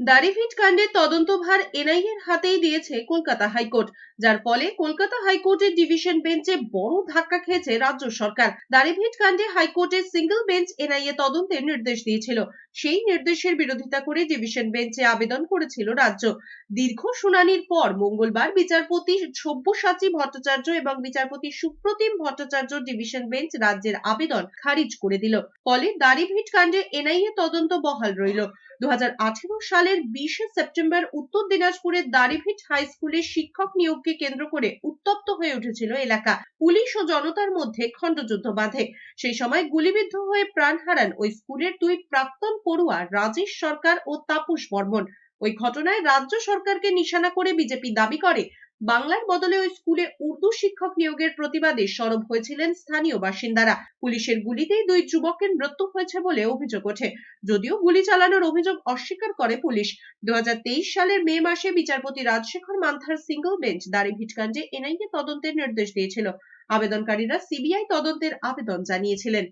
দাড়িভিট কাণ্ডের তদন্তভার এনআইএর হাতেই দিয়েছে কলকাতা হাইকোর্ট, যার ফলে কলকাতা হাইকোর্টের ডিভিশন বেঞ্চে বড় ধাক্কা খেয়েছে রাজ্য সরকার। দাড়িভিট কাণ্ডে হাইকোর্টের সিঙ্গেল বেঞ্চ এনআইএ তদন্তের নির্দেশ দিয়েছিল। সেই নির্দেশের বিরোধিতা করে ডিভিশন বেঞ্চে আবেদন করেছিল রাজ্য। দীর্ঘ শুনানির পর মঙ্গলবার বিচারপতি সব্যসাচী ভট্টাচার্য এবং বিচারপতি সুপ্রতিম ভট্টাচার্য ডিভিশন বেঞ্চ রাজ্যের আবেদন খারিজ করে দিল। ফলে দাড়িভিট কাণ্ডে এনআইএ তদন্ত বহাল রইল। দু আঠেরো সালের বিশে সেপ্টেম্বর উত্তর দিনাজপুরের দারিভিট হাই স্কুলের শিক্ষক নিয়োগকে কেন্দ্র করে উত্তপ্ত হয়ে উঠেছিল এলাকা। পুলিশ ও জনতার মধ্যে খণ্ডযুদ্ধ বাঁধে। সেই সময় গুলিবিদ্ধ হয়ে প্রাণ হারান ওই স্কুলের দুই প্রাক্তন পড়ুয়া রাজেশ সরকার ও তাপস বর্মন। ওই ঘটনায় রাজ্য সরকারকে নিশানা করে বিজেপি দাবি করে বাংলার বদলে ওই স্কুলে উর্দু শিক্ষক নিয়োগের প্রতিবাদে সরব হয়েছিলেন স্থানীয় বাসিন্দারা। পুলিশের গুলিতেই দুই যুবকের মৃত্যু হয়েছে বলে অভিযোগ ওঠে। যদিও গুলি চালানোর অভিযোগ অস্বীকার করে পুলিশ। দু হাজার তেইশ সালের মে মাসে বিচারপতি রাজশেখর মান্থার সিঙ্গল বেঞ্চ দাড়িভিট কাণ্ডে এনআইএ তদন্তের নির্দেশ দিয়েছিল। আবেদনকারীরা সিবিআই তদন্তের আবেদন জানিয়েছিলেন।